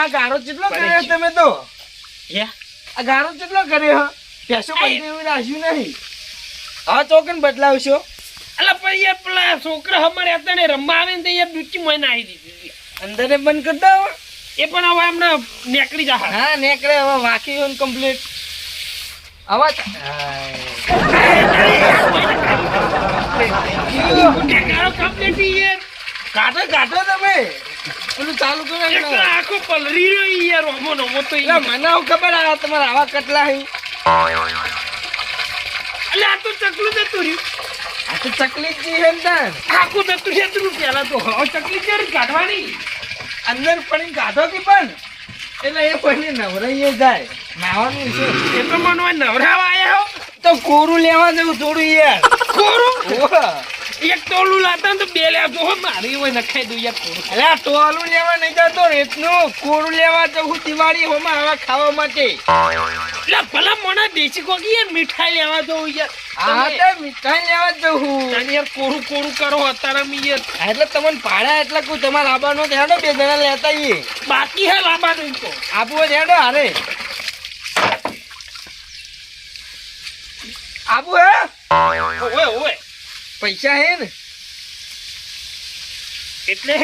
આ ગારો કેટલો કર્યો. તમે તો? હે? આ ગારો કેટલો કર્યો? પેસો આય. એવું રાખ્યું નહીં. હવે ચોકન બદલાવશો. અલા પણ યાર પેલા છોકરા અમારે અત્યારે રમવા આવે ને તો યાર ડૂચી મને આવી દીધી અંદર બંધ કરી દો. એ પણ હવે એમને નીકળી જા હા નેકળે હવે વાકી હોય કમ્પ્લીટ અવાજ. કાઢો કાઢો તમે. પેલું ચાલુ કરો એટલે આખો પલરી રહ્યો યાર ઓમો નમો તો યાર. મને આવું ખબર આ તમારા આવા કટલા હી. અલે આ તો ચકલું જતું રહ્યું. આ તો ચકલી જ છે ને આખું જતું જતું પેલા તો. હવે ચકલી ક્યારે કાઢવાની? અંદર પડીને કાઢો કે પણ? એટલે એ પછી નવરાઈએ જાય. નાવાનું છે. એ તો મને નવરાવા આવ્યા હો. તો કોરું લેવા જવું થોડું યાર. કોરું. એક ટોલું લાતા તો બે લેજો હો મારી હોય નખાઈ દઉં યાર કોરું. અલે આ ટોલું લેવા નહીં જતો રેતનું કોરું લેવા જવું દિવાળી હોમાં આવા ખાવા માટે. એટલે ભલા મને દેશી કોકી યાર મીઠાઈ લેવા જવું યાર. હા તો મીઠાઈ લેવા જવું. તને યાર કોરું કોરું કરો અત્યારે મી યાર. એટલે તમને પાડ્યા એટલે કોઈ તમારે આબાનો હેડો બે જણા લેતા આવીએ. બાકી હે લાંબા તો. આબુ હોય હારે. આબુ હે? ઓય ઓય પૈસા હે ને? એટલે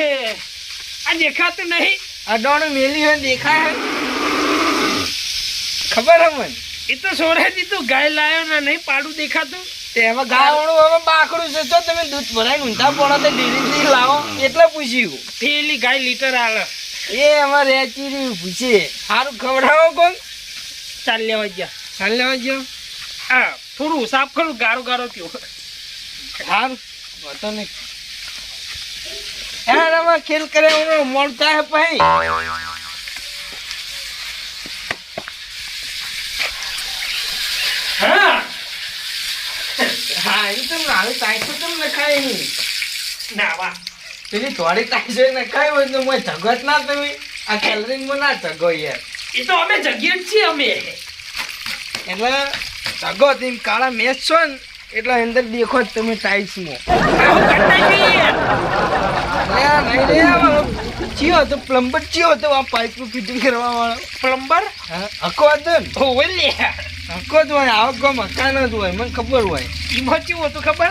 આ દેખાતું નહીં. અડોણ મેલી હોય દેખાય ખબર હે મને? એ તો સોરે દીધું ગાય લાયો ના નહીં પાડું દેખાતું? તે હવે ગાવણું હવે બાકડું છે. તો તમે દૂધ ભરાઈને ઊંધા પડો તો ડેરીથી લાવો. એટલે પૂછ્યું. પેલી ગાય લીટર આલે. એ એમાં રેચી રહ્યું પૂછે સારું ખવડાવો કોણ? ચાલ લેવા ગયા. ચાલ લેવા ગયો. હા થોડું સાફ કરું ગારો ગારો થયો. સારું વાતો નહીં. યાર આમાં ખેલ કરે મળતા હે પછી હા. હા એ તો હાલ તાઈસો તો નખાય નહીં? ના વાહ. પેલી થોડી તાઈસો નખાય હોય તો મોય જગત ના તમે આ કેલરીનમાં ના જગો યાર. એ તો અમે જગ્યા જ છીએ અમે. એટલે જગો તેમ કાળા મેચ છો ને એટલે અંદર દેખો જ તમે ટાઈલ્સમાં ચિયો તો પ્લમ્બર ચિયો તો આ પાઇપ ફિટિંગ કરવા વાળો પ્લમ્બર? હકો હતો ને. હકો જ હોય આવો કો મકાન જ હોય મને ખબર હોય. ઈમાં ચિયો હતું ખબર?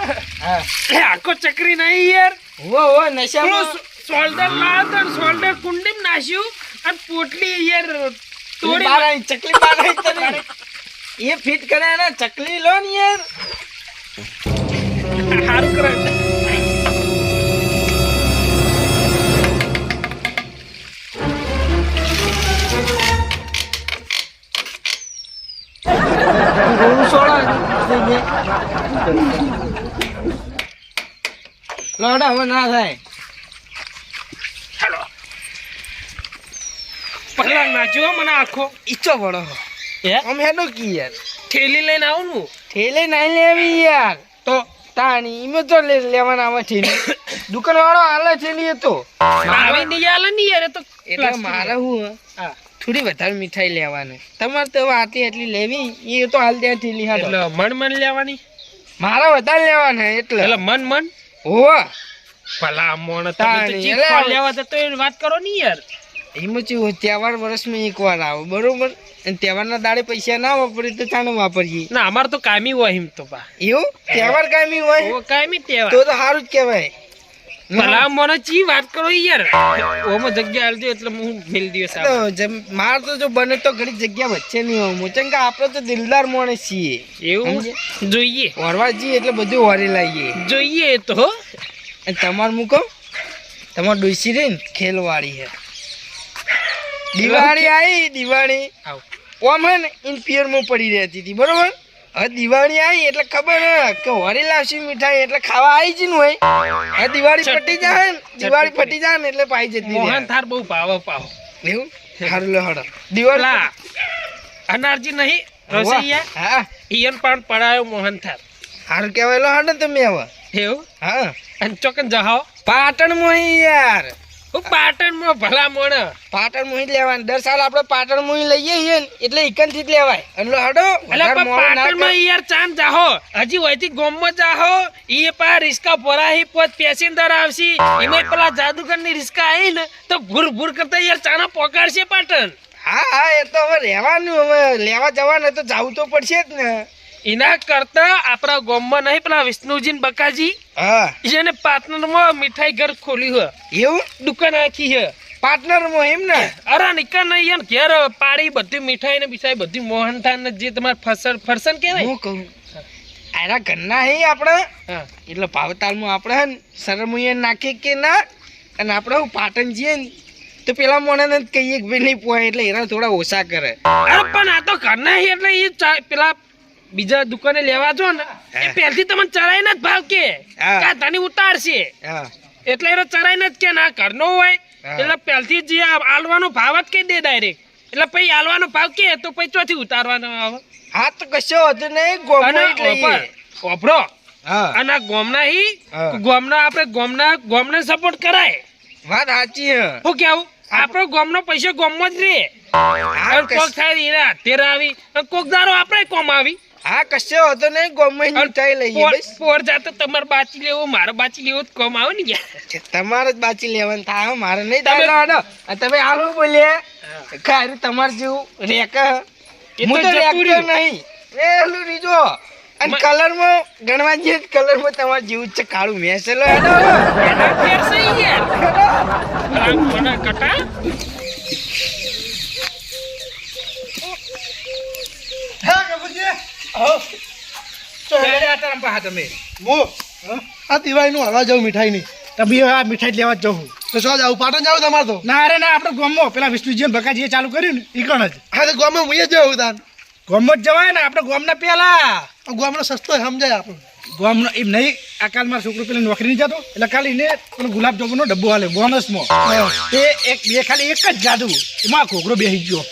આખો ચકરી નહીં યાર. હો હો નશા સોલ્ડર શોલ્ડર સોલ્ડર તો કુંડી નાખ્યું અને પોટલી યાર તોડી તોડી ચકલી બાર એ ફિટ કર્યા ને ચકલી લો ને યાર. હારું કરે ગોળું સોળા લોડા હવે ના થાય હાલો પહેલા નાચ્યો મને આખો ઈચ્છો પડો હે? આમ હેડો કી યાર? થેલી લઈને આવું હું ઠેલે નાઈ લેવી યાર. તો તાણી ઈમે તો લેવાના આવે છે દુકાન વાળો હાલે છે એ તો. આવી નહીં હાલે નહીં યાર તો એટલે મારે હું હા. થોડી વધારે મીઠાઈ લેવાની. તમારે તો આટલી એટલી લેવી એ તો હાલ ત્યાં ઠેલી હાલો. એટલે મન મન લેવાની? મારા વધારે લેવાના એટલે. એટલે મન મન? હોવા. ભલા મોણ તમે તો ખાવા લેવા તો એની વાત કરો નહીં યાર. એમાં ચેવું તહેવાર વર્ષમાં એક વાર આવે બરોબર? અને તહેવારના દાડે પૈસા ના વાપરીએ તો ચાને વાપરીએ? ના અમારે તો કામી હોય એમ તો બા. એવું? તહેવાર કાયમી હોય? કામી તહેવાર. તો તો સારું જ કહેવાય. ભલા મોણ ચી વાત કરો યાર? ઓમાં જગ્યા આલજો એટલે હું મેલ દિવસ માર તો જો બને તો ઘણી જગ્યા વચ્ચે નહીં મોચન કે આપણે તો દિલદાર મોણે છીએ. એવું? જોઈએ. વરવા જઈએ એટલે બધું વરી લાવીએ જોઈએ તો તમારું મૂકો? તમાર ડોસી રહી ને ખેલવાડી હે. દિવાળી આવી દિવાળી. ઓમ હે ને પડી રહેતી હતી બરોબર? હવે દિવાળી આવી એટલે ખબર હે કે વરી લાવશી મીઠાઈ એટલે ખાવા આવી જ હોય. હવે દિવાળી ફટી જાય ને દિવાળી પટી જાય ને એટલે પાઈ જતી મોહન. થાર બહુ ભાવ પાવ. એવું? હારું લે હડો દિવાળી અનારજી નહીં રસૈયા હા. ઈયન પણ પડાયો મોહન થાર હારું કહેવાય લો હડો તમે હવે એવું? હા. અને ચોકન જહાઓ? મોહી યાર. પાટણમાં ભલા મોણ પાટણ મુહી લેવાનું દર સાલ આપણે પાટણ મુહી લઈએ છીએ ને એટલે ઇકન જ લેવાય. એટલે હડો અલા વધારે પણ મોડું ના પાટણમાં યાર ચાંદ જાહો. હજી વયથી ગોમમાં જાહો ઈ પા રિસ્કા ભરાહી પોત પેસેન્જર આવશે. એમાં પેલા જાદુગરની રિસ્કા આવી ને તો ભૂર ભૂર કરતા યાર ચાના પોકાડશે પાટણ. હા હા એ તો હવે રહેવાનું હવે લેવા જવાનું તો જવું તો પડશે જ ને. એના કરતા આપણા ગામમાં નહીં પેલા વિષ્ણુજી ને બકાજી હા. એને માં મીઠાઈ ઘર ખોલ્યું હે એવું? દુકાન આખી હે પાર્ટનરમાં એમ ને? અરે નિકા નહીં યાર ઘેર પાડી બધી મીઠાઈ ને બિસાઈ બધી મોહનથાળ ને જે તમારે ફરસન ફરસન કહેવાય હું કહું આરા ઘરના હે આપણે એટલે ભાવતાલમાં આપણે સરમુએ નાખીએ કે ના અને આપણે હું પાટણ જઈએ ને તો પેલા મોણાને જ કહીએ કે ભાઈ નહીં પોય એટલે એના થોડા ઓછા કરે. અરે પણ આ તો ઘરના હે એટલે એ પેલા બીજા દુકાને લેવા જો ને એ હા. પહેલથી તમને ચડાઈને જ ભાવ કે. કા તને ઉતારશે. એટલે એને ચડાઈને જ કે ના ઘરનો હોય એટલે પહેલથી જે આલવાનો ભાવ જ કે દે ડાયરેક્ટ એટલે પછી આલવાનો ભાવ કે તો પછી ચોથી ઉતારવાનો આવે. હા તો કશો હતો નહીં ગોમમાં અને ગોમના હી. ગોમના આપણે ગોમના ગોમને સપોર્ટ કરાય. વાત સાચી હું. કેવું આપણો ગોમનો પૈસો ગોમમાં જ રે કોક થાય એના આવી કોક દારો આપણે કોમ આવી. હા કશો હતો નહીં ગોમમાં મીઠાઈ લઈએ પોર- જાતો તમારે બાચી લેવો મારો બાચી લેવો કોમ આવે ને યાર તમારે જ બાચી લેવાનું થાય મારે નહીં તમે- થાય. તમે આવું બોલ્યા ખારું તમારે જેવું રેક હું. તો રેક્યો. નહીં. એલું રીજો. અને મ- કલરમાં ગણવા જઈએ કલરમાં તમારે જેવું છે કાળું મેસેલો એનો એનો ફેર સહી યાર આમ મોટા કટા આ દિવાળીનું હલવા જાઉં મીઠાઈની. તબી આ મીઠાઈ લેવા જવું તો શું જાઉં? પાટણ જાઉં તમારે તો? ના અરે ના આપણે ગોમમાં પેલા વિષ્ણુજી બકાજીએ ચાલુ કર્યું ને ઈ કણ જ. હા તો ગામમાં હું જ જાઉં તાન. જ જવાય ને આપણે ગોમના પેલા. આ સસ્તો સમજાય આપણને. ગોમનો એમ નહીં આ કાલ મારો છોકરો પેલા નોકરી નહીં જતો એટલે ખાલી એને પેલો ગુલાબ જાંબુનો ડબ્બો હાલે બોનસમાં તે એક બે ખાલી એક જ જાદુ. એમાં ઘોઘરો બેસી ગયો.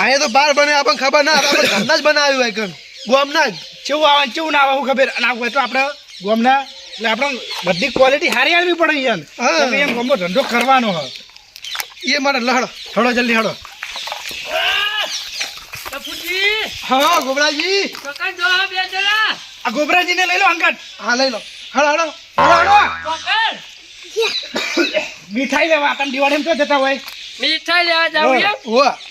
આ તો બાર બને આપણને ખબર ના ઘરના જ બનાવ્યું હોય ગામના જ કેવું આવે ને ના આવે હું ખબર અને આ હોય તો આપણે ગોમના એટલે આપણે બધી ક્વોલિટી સારી આવવી પડે યાર. હા. એમ ગોમનો ધંધો કરવાનો હોય એ મારે લહડો હળો જલ્દી હળો. હા ગોબરાજી. આ ગોબરાજીને લઈ લો અંકટ હા લઈ લો. હળો હળો. હળો હળો. મીઠાઈ લેવા તમે દિવાળીમાં તો જતા હોય? મીઠાઈ લેવા જાવ એમ?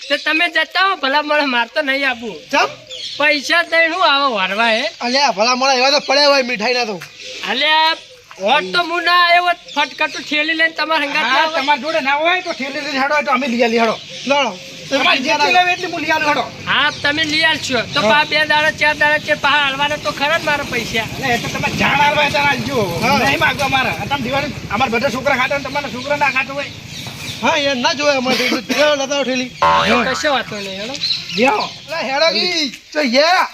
તો તમે જતા હો ભલા મળે મારતો નહીં આપું. ચમ પૈસા દઈને હું આવો વારવા હે? અલ્યા ભલા મોડા એવા તો પડ્યા હોય મીઠાઈ ના તો. અલ્યા હોટ તો હું ના આવ્યો ફટકટું ઠેલી લઈને તમારા હંગા તમારા જોડે ના હોય તો ઠેલી લઈને હેડો તો અમે લઈ આલી હેડો. લડો. હું તમે લઈ આલશો. તો પા બે દાડા ચાર દાડા છે પા હાલવાના તો ખરા મારા પૈસા. એટલે તમે જાણ આલવા ત્યારે આલજો હા. નહીં માગવા મારા તમે દિવાળી અમારા બધા છોકરા ખાતા તમારા છોકરા ના ખાતું હોય. હા યાર ના જોયા અમારે એટલું લેવો લતાવો ઠેલી કશો વાતો નહીં હેડો. લ્યાવો લે હેડો કી. તો યા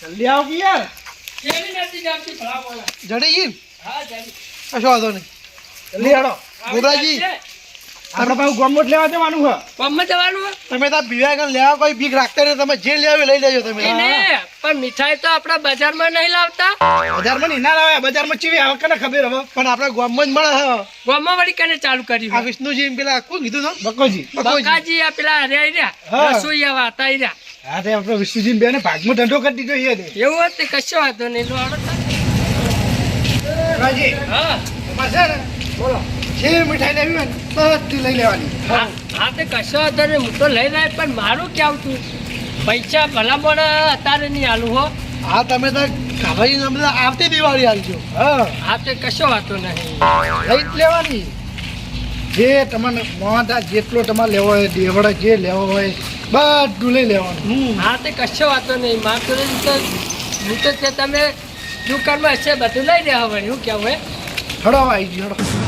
જલ્દી આવો કી યાર. ઠેલી નથી જામતી ભલા બોલા. જડી ગઈ? હા જડી. કશો વાંધો નહીં. જલ્દી હેડો. ગોબરાજી આપણે પાછું ગોમત લેવા જવાનું હોય ગામમાં જવાનું હે? તમે લેવા કોઈ બીક રાખતા નહીં તમે જે લેવા લઈ લેજો તમે. ને પણ મીઠાઈ તો આપણા બજારમાં નહીં લાવતા. બજારમાં નહીં ના લાવે બજારમાં ચીવી આવે કને ખબર હવે? પણ આપણે ગામમાં જ મળે હા ગામમાં વળી કને ચાલુ કરી આ વિષ્ણુજી પેલા કોણ કીધું તો બકોજી. બકોજી. આ પેલા હર્યા રહ્યા હા. રસોઈયા વાતા રહ્યા હા તે આપણે વિષ્ણુજી બેને ભાગમાં ધંધો કરી દીધો એ એવું હતું કશો વાંધો નહીં લો હા. ને? બોલો. જે મીઠાઈ લેવી હોય ને બધી લઈ લેવાની. હા હા તે કશો નહીં હું તો લઈ જાય પણ મારું ક્યાં આવતું? પૈસા ભલા પણ અત્યારે નહીં આલું હો. હા તમે તો કાભાજી તો આવતી દિવાળી આવજો હા. હા તે કશો વાંધો નહીં. લઈ જ લેવાની. જે તમને મોંધા જેટલો તમારે લેવો હોય દેવડા જે લેવો હોય બધું લઈ લેવાનું. હા તે કશો વાંધો નહીં. મારે તો તો હું તો તમે દુકાનમાં હશે બધું લઈ લેવા વળી હું કહેવું હે હડો આવી ગયો હડો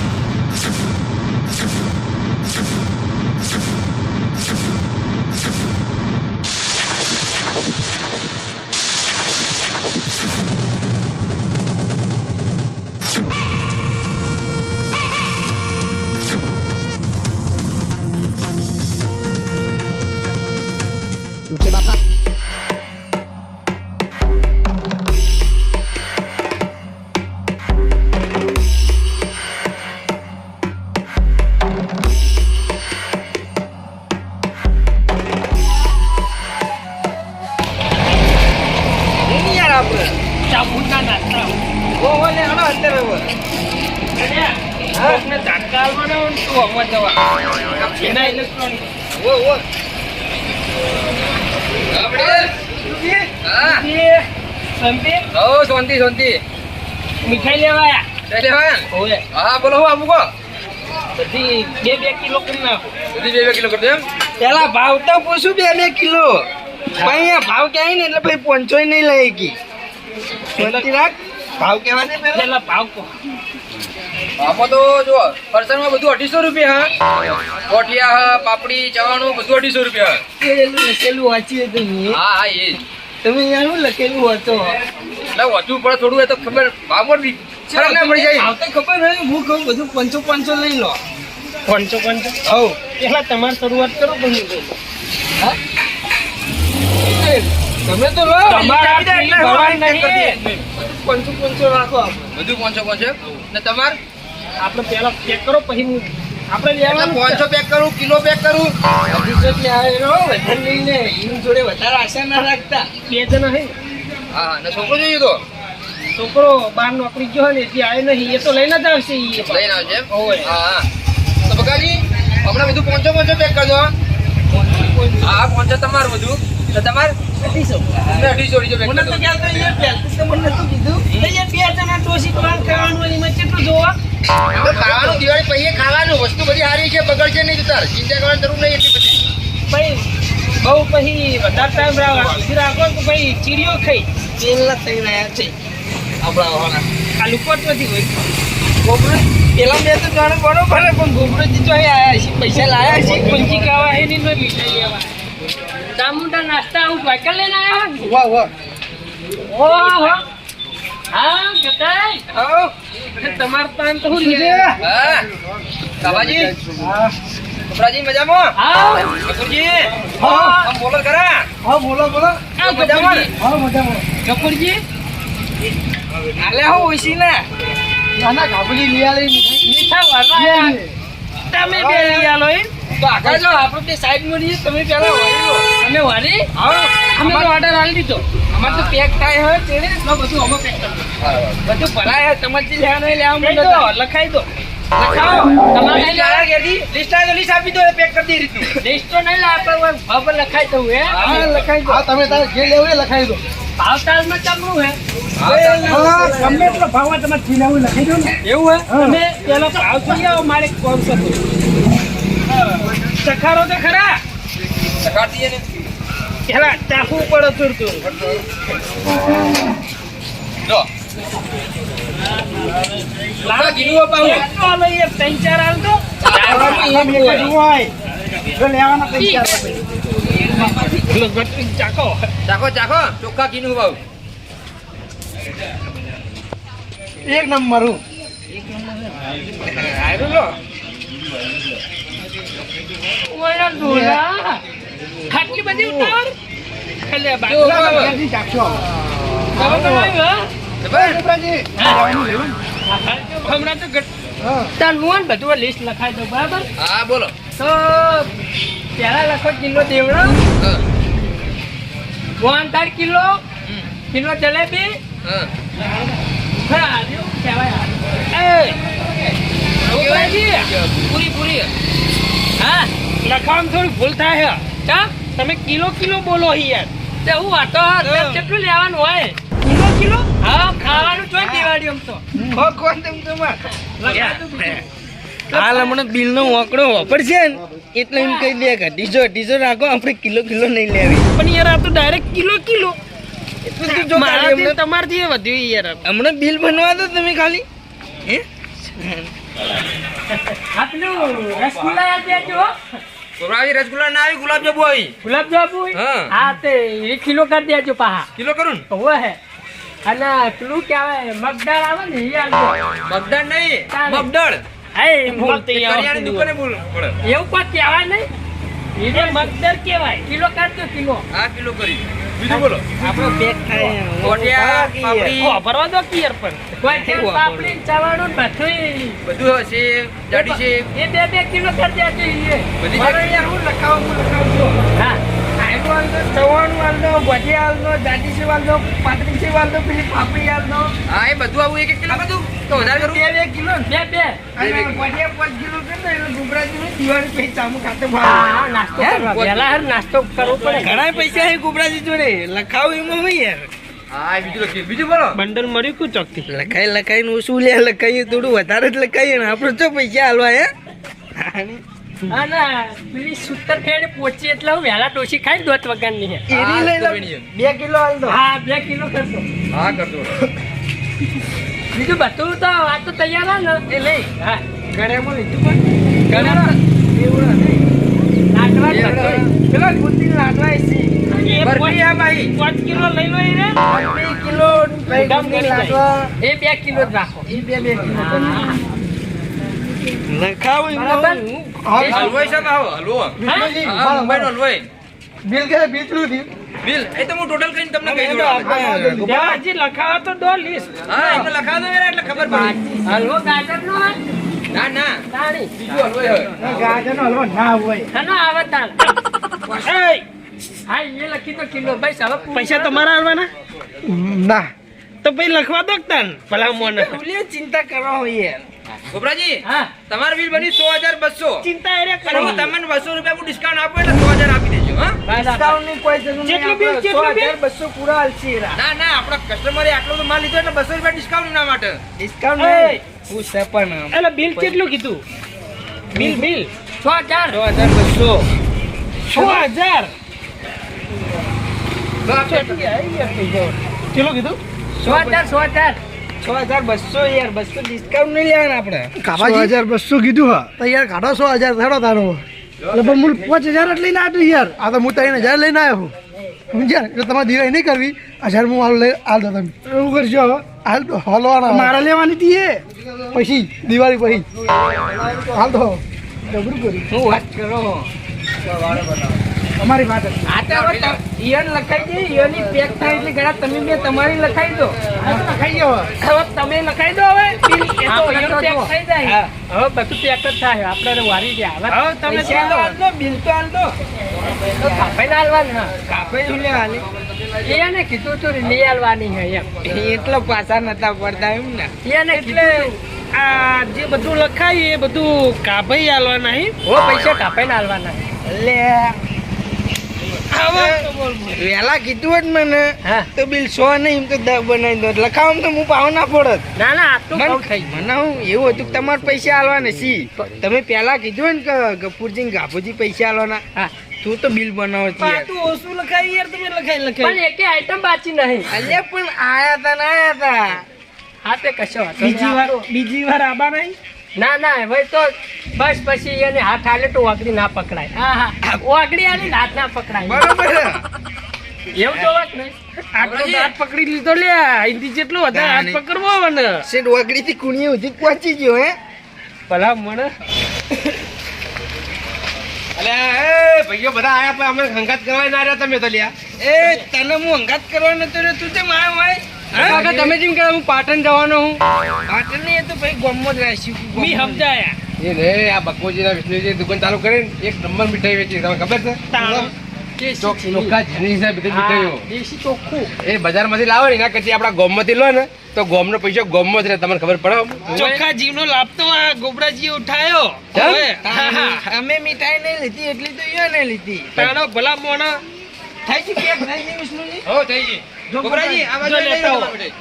હા બોલો હું કહો બધી બે બે કિલો કરી નાખો. બધી બે બે કિલો એમ? પેલા ભાવ તો પૂછું બે બે કિલો. ભાઈ ભાવ ક્યાંય ને એટલે ભાઈ પોંચો નહીં લઈ ગઈ શાંતિ રાખ. ભાવ કહેવા દે પેલા ભાવ કહો. આમાં તો જો ફરસાણમાં બધું અઢીસો રૂપિયા હા. ગોઠિયા હા પાપડી ચવાણું બધું અઢીસો રૂપિયા પેલું લખેલું વાંચીએ હા હા એ તમે અહીંયા લખેલું હતું? એટલે વધુ પડે થોડું એ તો ખબર ભાવ પર બી ફરક ના પડી જાય. ભાવ ખબર નહીં હું કહું બધું પંચો પંચો લઈ લો. પંચો પંચો? હવ. પેલા તમારે શરૂઆત કરો પછી તમે તો લો. તમારા આપી દે એટલે ભવાઈ નહીં. પંચો પંચો રાખો આપણે. બધું પાંચસો પાંચસો ને તમાર? આપણે પેલા ચેક કરો પછી હું આપણે લેવાનું પાંચસો પેક કરું કિલો પેક કરું? અઢીસો જ લે આવ્યો વધારે લઈને. એની જોડે વધારે આશા ના રાખતા. બે જણા હે. હા હા ને છોકરો જોઈએ તો છોકરો બાર નોકરી ગયો ને એટલે આવે નહીં એ તો લઈને જ આવશે. લઈને આવશે એમ? હા હા. તો બકાજી હમણાં બધું પેક કરજો હા. તમારું બધું. ને તમાર અઢીસો. અઢીસો અઢીસો પેક તો કરજો કીધું. બે જણા ટોસી ખાવાનું એમાં કેટલું જોવા? ખાવાનું દિવાળી પછી ખાવાનું. વસ્તુ બધી સારી છે બગડશે નહીં તાર. ચિંતા કરવાની જરૂર નહીં એટલી બધી. ભાઈ બહુ પછી વધારે ટાઈમ રાખો. રાખો તો ભાઈ ચીડીઓ ખાઈ. તેલના થઈ રહ્યા છે. આપણા વાળા આ લુકોટ નથી હોય. ગોબરો પેલા બે તો જાણે બરોબર હે, પણ ગોબરોજી તો અહીં આવ્યા છે પૈસા લાયા છે પંચી ખાવા હે નહીં નહીં મીઠાઈ લેવા ચામુંડા નાસ્તા હું સાયકલ લઈને આવ્યા વાહ વાહ. ઓહો. હા આવો તમાર તાન તો હું. લે હા. કાબાજી કપરાજી મજામાં? હા. કપૂરજી. હા. બોલો કરા હા બોલો બોલો. આ મજામાં ને? હા મજામાં. કપૂરજી. આલે હો ઓછી ના ના ના કાબુલી લઈ આલે મીઠા વાળા તમે બે લઈ આલો એ તો આગળ જો આપણે કે સાઈડમાં રહીએ તમે પેલા વળી લો. અમે વારી હા. અમે તો ઓર્ડર આલી દીધો. અમાર તો પેક થાય હોય તેણે બધું અમે પેક કરી બધું ભરાય હે તમારે જે લેવાનું લેવા મને લખાઈ દો. આવે તો લિસ્ટ આપી દો પેક કરી દે એ તો નહીં લાવે પણ ભાવ લખાઈ દઉં હે? લખાઈ દો. તમે તારે જે લેવું એ લખાઈ દો. ભાવ તાલમાં ચાલુ. હે હા ભાવમાં તમારે જે લેવું એ લખી દો ને. એવું હે? તમે પેલો ભાવ જોઈ આવો મારે કોમ છે ચખારો તો ખરા. એને પેલા ચાખવું પડે તુરતું જો. લાવ કીધું આલો ત્રણ ચાર આલ તો એક લેવાના ચાખો. ચાખો ચાખો ચોખ્ખા ભાવ એક નંબર હું. લો. ડોલા આટલી બધી ઉતાર. ત્યાંથી ચાખશો? જબર? હમણાં તો બધું લિસ્ટ લખાઈ દઉં બરાબર? હા બોલો. તો પેલા લખો કિલો દેવડો. મોહનથાળ કિલો. કિલો જલેબી. હા. હા કહેવાય એ! પૂરી પૂરી. હા? લખાવામાં થોડી ભૂલ થાય છે કા તમે કિલો કિલો બોલો યાર. તે હું વાતો કેટલું લેવાનું હોય? Kilo kilo? હા ખાવાનું જોઈ દિવાળી આમ તો. ખો ખો તેમ તમાર હાલ હમણાં બિલ નો આંકડો વાપરશે ને એટલે એમ કહી દે કે અઢીસો રાખો આપણે કિલો કિલો નહીં લેવી. પણ યાર આ તો ડાયરેક્ટ કિલો કિલો. એટલું તું જો મારાથી તમારથી એ વધ્યું યાર. હમણાં બિલ બનવા દો તમે ખાલી. હે? આટલું રસગુલ્લા આપી દેજો છોકરાજી રસગુલ્લા ના આવી ગુલાબજાંબુ આવી. ગુલાબ હા. હા તે કિલો કરી દેજો પાહા. કિલો કરું હે. અને પેલું કહેવાય મગદાળ આવે ને એ આલજો મગદાળ નહીં મગદળ. એ બોલતી કરિયાણાની દુકાને બોલ એવું કોઈ કહેવાય નહીં? એને મગદર કહેવાય. કિલો કાઢજો કિલો. હા કિલો કરી. આપણો પેક થાય ગોઠિયા પાપડી. ઓ, ભરવા દો કિયર પર કોઈ છે પાપડી ચવાણું બધું બધું હશે જાડી છે. એ બે બે કિલો કરી દેજો એ બધી જગ્યાએ હું લખાવું હું લખાવું. હા. આલદો ચવાણું આલદો ભજીયા આલદો જાડી સેવ આલદો પાતળી પેલી પાપડી આલદો હા એ બધું આવું એક એક કિલો બધું? તો વધારે કરું? બે બે કિલો ને. બે બે. અને ભજીયા પાંચ કિલો દો એટલે ગુબરાજીને દિવાળી પછી ચામુ ખાતે હા, હા, નાસ્તો કરવા. વહેલા હાર નાસ્તો કરવો પડે. ઘણા પૈસા છે ગુબરાજી જોડે. લખાવું એમાં હું યાર. હા બીજું લખીએ. બીજું બોલો. બંડલ મળ્યું કું ચોકથી? લખાઈ લખાઈને શું લે લખાઈએ થોડું વધારે જ લખાઈએ ને આપણે તો પૈસા હાલવા હે? હા ના પેલી સુતર ફેરે પહોંચી એટલે હું વહેલા ડોસી ખાઈ દોત વગરની હે. એની લઈ લો. કિલો દો. હા બે કિલો કરશો હા કરજો બીજું બધું તો આ તો તૈયાર હા ને. એ લઈ. હા. ગળામાં લીધું પણ. ગળામાં? એવડા લાડવા જ એવડા. બધુંય. પેલા ગુંદી લાડવા છે બરફી આ ભાઈ પાંચ કિલો લઈ લો એને. બે કિલો ગુંદી લાડવા એ બે કિલો જ રાખો. એ બે બે કિલો. લખાવું બરાબર? હું- હલવાઈ છે આવો હલવો. મુંબઈનો હલવાઈ. બિલ કે બિલ કેટલું થયું? બિલ એ તો હું ટોટલ કરીને તમને કહી દઉં. દેવાજી લખાવો તો દો લિસ્ટ હા એમને લખાવો દો એટલે ખબર પડે. હલવો ગાજર નો ના ના. તાણી. બીજો હલવો હોય. ગાજરનો હલવો ના હોય. હનો આવે તાણ? એય, હા એ લખી તો કિલો. ભાઈ સાહેબ પૈસા તમારા આવવાના ના. તો ભાઈ લખવા દો તન ભલા મોને ચિંતા કરવા હોય યાર ગોબરાજી હા. તમારું બિલ બની સો હજાર બસો. ચિંતા એ અને હું તમને બસો રૂપિયા ડિસ્કાઉન્ટ આપો એટલે સો હજાર આપી દેજો હા. ડિસ્કાઉન્ટની કોઈ જરૂર નહીં. જેટલું બિલ, આપણે બિલ. બસો પૂરા હાલશે. ના ના આપણો કસ્ટમરે આટલો તો માલ લીધો એટલે બસો રૂપિયા ડિસ્કાઉન્ટ ના માટે. ડિસ્કાઉન્ટ. નહીં. હું છે પણ એટલે બિલ કેટલું કીધું? બિલ બિલ છ હજાર? સો હજાર બસો. છ હજાર? કેટલું કીધું? છ હજાર છ હજાર. છ હજાર બસો યાર બસો ડિસ્કાઉન્ટ નહીં લેવાના આપણે. સો હજાર બસો કીધું હા. તો યાર કાઢો સો હજાર થયો તારો. એટલે પણ પાંચ હજાર જ લઈને આવ્યો યાર. આ તો હું ત્રણ હજાર લઈને આવ્યો હું સમજ્યા? એટલે તમારે દિવાળી નહીં કરવી. હજાર હું હાલ લઈ હાલ દો તમે એવું કરજો હવે. હાલ તો હલવાના. મારે લેવાની હતી એ. પછી દિવાળી પછી. હાલ તો ડબરું કર્યું હું વાત કરો? અમારી વાત હતી ઈયન લખાઈ ગઈ ઈયનની પેક થાય એટલે ઘણા તમે બે તમારી લખાઈ દો. લખાઈ ગયો હવે. તમે લખાઈ દો હવે. બિલ એ તો આપણે પેક થઈ જાય. હવે બધું પેક જ થાય આપણે વારી ગયા. હવે તમે પૈસા તો હાલ દો બિલ તો હાલ દો તો ના આલવાનું. હા. કાપે શું લેવા હાલે? એને કીધું તું લઈ આલવાની હે એમ. એટલો પાછા નતા પડતા એમ ને. એને એટલે આ જે બધું લખાય એ બધું કાભાઈ હાલવાના હે. હો પૈસા કાપાઈને આલવાના. લે. વેલા કીધું હોત મને તો બિલ સો નહીં તો દસ બનાવી દો. લખાવમ તો હું પાવ ના પડત. ના ના આટલું થઈ મને મને હું એવું હતું કે તમારે પૈસા આલવાના સી તમે પહેલા કીધું ને કે ગફુરજી ગાભુજી પૈસા આલવાના. તું તો બિલ બનાવો છે. તું ઓછું લખાય યાર તમે લખાય પણ એકે આઈટમ બાચી નહીં. અલ્યા પણ આયા તા ના આયા તા. હા તે કશો બીજી વાર બીજી વાર આબા નહીં? ના ના હવે તો બસ પછી એને હાથ હાલે તો વાગડી ના પકડાય. હા હા. વાગડી આલી હાથ ના પકડાય. બરોબર એવું તો વાત નહીં. આટલો દાંત પકડી લીધો લે અહીંથી જેટલો વધારે હાથ પકડવો આવે ને શેઠ વગડી થી કુણીએ સુધી પહોંચી ગયો હે? ભલા મને. ભાઈઓ બધા આયા પણ અમે હંગાત કરવા ના રહ્યા તમે તો લ્યા. એ તને હું હંગાત કરવા નતો રહ્યો તું તે આવ્યો હોય કાકા તમે જેમ કે હું પાટણ જવાનો હું. પાટણ નહીં તો ભાઈ ગોમમાં જ રાખ્યું. મી સમજાયા. એ રે આ બકોજીના વિષ્ણુજી દુકાન ચાલુ કરીને એક નંબર મીઠાઈ વેચી. તમે ખબર છે? એ બજારમાંથી લાવો ને એના કરતી આપણા ગોમમાંથી લો ને તો ગોમનો પૈસો ગોમમાં જ રહે તમને ખબર પડે ચોખ્ખા જીવનો લાભ તો આ ગોબરાજી ઉઠાયો. અમે મીઠાઈ નહીં લીધી એટલી તો યો નહીં લીધી. તાણો ભલા મોણા. થઈ ગઈ પેક થઈ ગઈ વિષ્ણુજી? હો થઈ ગઈ. ગોબરાજી આ બાજુ લઈ લો આવો. તમારી મીઠાઈ.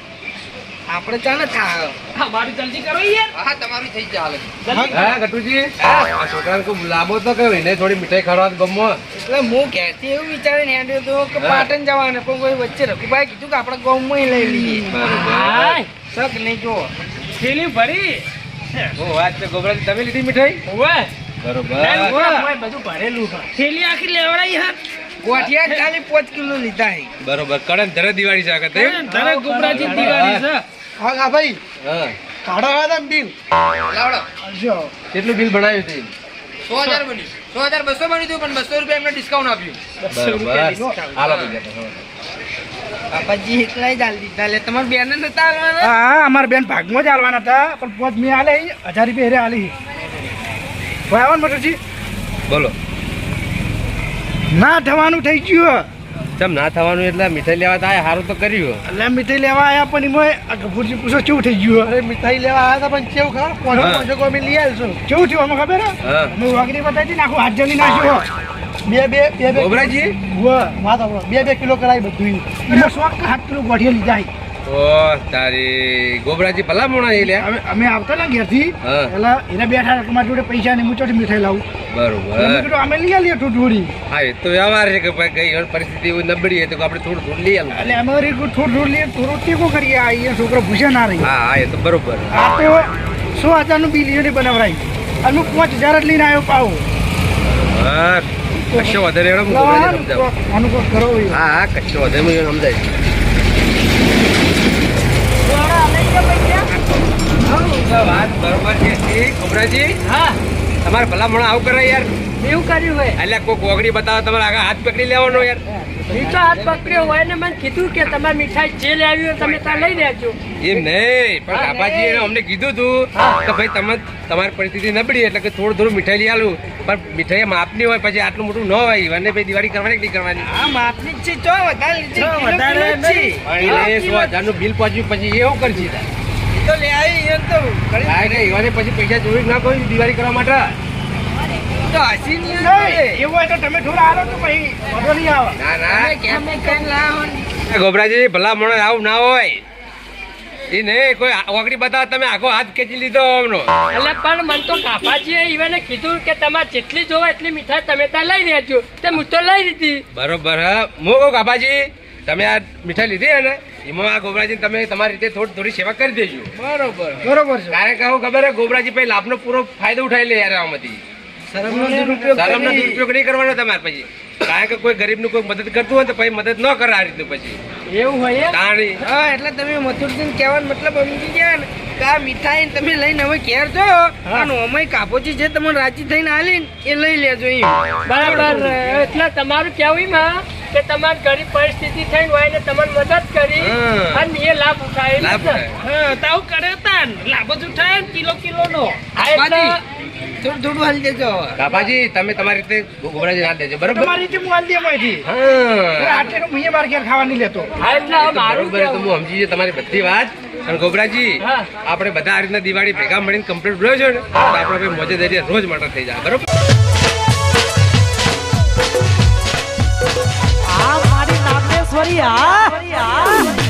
આપણે ચાલે થા. હા મારી જલ્દી કરો યાર. હા તમારી થઈ જાય હાલે. હા ગટુજી. આ છોકરાને કોઈ લાવો તો કયો એને થોડી મીઠાઈ ખવડાવો ગમો. એટલે હું કેતી એવું વિચારીને હેડ્યો હતો કે પાટણ જવાના પણ કોઈ વચ્ચે રઘુભાઈ કીધું કે આપણે ગામમાં લઈ લઈએ. શક નહીં જો થેલી ભરી. ઓ વાત છે ગોબરાજી તમે લીધી મીઠાઈ? ઓવે. બરોબર. બધું ભરેલું થેલી આખી લેવડાઈ હા. ગોઠિયા ખાલી પાંચ કિલો લીધા હે બરોબર. કડન ધરે દિવાળી છે દિવાળી હા હા ભાઈ. હા. કાઢો બિલ. લાવડો. જો કેટલું બિલ બનાવ્યું છે? સો હજાર બન્યું સો હજાર બસો બન્યું હતું પણ બસો રૂપિયા એમને ડિસ્કાઉન્ટ આપ્યું. બરોબર. હાલો બાપાજી એકલા જ આલી દીધા. લે તમારે બેન નતા આલવાના હા હા અમારા બેન ભાગમાં જ હાલવાના હતા પણ પોચ મેં હાલે હજાર રૂપિયા હેરે હાલી ભાઈ આવવાનું મટરજી. બોલો. ના થવાનું થઈ ગયું ચમ ના થવાનું એટલે મીઠાઈ લેવા તો આયા સારું તો કર્યું એટલે મીઠાઈ લેવા આવ્યા પણ એમાં ગફુરજી પૂછો કેવું થઈ ગયું અરે મીઠાઈ લેવા આવ્યા હતા પણ કેવું ખબર? હા. પોંચો અમે લઈ આવીશું કેવું થયું અમે ખબર હું? વાગણી અમે વાગડી બતાવી નાખું ને આખું હાથ જલી નાખ્યો બે બે બે બે ગોબરાજી ઉવ્વ, વાત. બે બે કિલો કરાવી બધું એમાં શોખ હાથ કિલો ગોઠિયા લીધા ઓ તારી ગોબરાજી ભલા મોણા એ લે અમે આવતા ને ઘેરથી. એટલે એને બેઠા જોડે પૈસા ને હું ચોથી મીઠાઈ લાવું. બરોબર. અમે લઈ આવીએ થોડી થોડી હા એ તો વ્યવહાર છે કે ભાઈ કઈ પરિસ્થિતિ એવી નબળી હોય તો આપણે થોડું થોડું લઈ એટલે અમે થોડું થોડું લઈએ થોડું ટેકો કરીએ. આ છોકરો ભૂસે ના રહી. હા હા એ તો બરોબર. આ તો સો હજારનું બિલ એને બનાવરાય. અને હું પાંચ હજાર જ લઈને આવ્યો પાવો. હા કશો વધારે એનો ગોબરાજી સમજાવું. કરો હા હા કશો વધારે સમજાવીશ. વાત બરોબર છે. ગોબરાજી હા. તમારે ભલા મોણા આવું કરે યાર. એવું કર્યું હોય. એટલે કોઈ કોગડી બતાવો તમારે આગળ હાથ પકડી લેવાનો યાર. હાથ પકડ્યો હોય ને મને કીધું કે તમારી મીઠાઈ જે લેવી હોય તમે ત્યાં લઈ લેજો. એમ નહીં પણ એને અમને કીધું હતું કે ભાઈ તમે તમારી પરિસ્થિતિ નબળી એટલે કે થોડું થોડું મીઠાઈ લઈ આલું. પણ મીઠાઈ માપની હોય પછી આટલું મોટું ન હોય અને ભાઈ દિવાળી કરવાની નહીં કરવાની? આ માપની છે ચો વધારે ચો વધારે હજારનું બિલ પહોંચ્યું પછી એવું શું કરશે. એ તો લે આવી એમ તો પછી પૈસા જોઈ ના કોઈ દિવાળી કરવા માટે? તો હસી નહીં આવે. એવું હોય તો તમે થોડા આવો તો પછી વાંધો નહીં આવે. ના ના. કેમ કેમ લાવો ગોબરાજી ભલા મોણસ આવું ના હોય. એ નહીં કોઈ ઓકડી બતાવ તમે આખો હાથ ખેંચી લીધો અમનો એટલે પણ મને તો કાપાજીએ ઈવને કીધું કે તમારે જેટલી જોવા એટલી મીઠાઈ તમે ત્યાં લઈ લેજો. તે હું તો લઈ લીધી. બરોબર હા. કહું કાપાજી. તમે આ મીઠાઈ લીધી ને? એમાં આ ગોબરાજી તમે તમારી રીતે થોડી થોડી સેવા કરી દેજો. બરોબર. બરોબર છે કારણ કે હું ખબર હે ગોબરાજી પછી લાભનો પૂરો ફાયદો ઉઠાવી લે યાર આમાંથી. શરમનો દુરુપયોગ નહીં કરવાનો તમારે પછી. કારણ કે કોઈ ગરીબનું કોઈ મદદ કરતું હોય તો પછી મદદ ન કરે આ રીતનું પછી. એવું હોય તાણી. હા એટલે તમે મથુરજીને કહેવાનો મતલબ સમજી ગયા ને કે આ મીઠાઈ તમે લઈને હવે ઘેર જો. અને અમે કાપોચી છે તમને રાજી થઈને આલી એ લઈ લેજો એમ. બરાબર. એટલે તમારું કેવું માં કે તમારી ગરીબ પરિસ્થિતિ થઈને હોય ને તમને મદદ કરી અને એ લાભ ઉઠાય લાભ? હા તાવ કરે તાન. લાભ જ ઉઠાય ને કિલો કિલો નો થોડું થોડું હાલ દેજો. કાપાજી તમે તમારી રીતે ગોબરાજી ના દેજો બરોબર? તમારી રીતે હું હાલ દે એમાંથી હા. આટલે હું અહીંયા મારે ઘેર ખાવા નહીં લેતો. હા, એટલે મારું બરોબર તો હું સમજી ગયો તમારી બધી વાત. અને ગોબરાજી આપણે બધા આ રીતના દિવાળી ભેગા મળીને કમ્પ્લીટ રહ્યો છે ને તો આપણે મોજે દરિયા રોજ માટે થઈ જાય બરોબર? આ મારી નાગેશ્વરી આ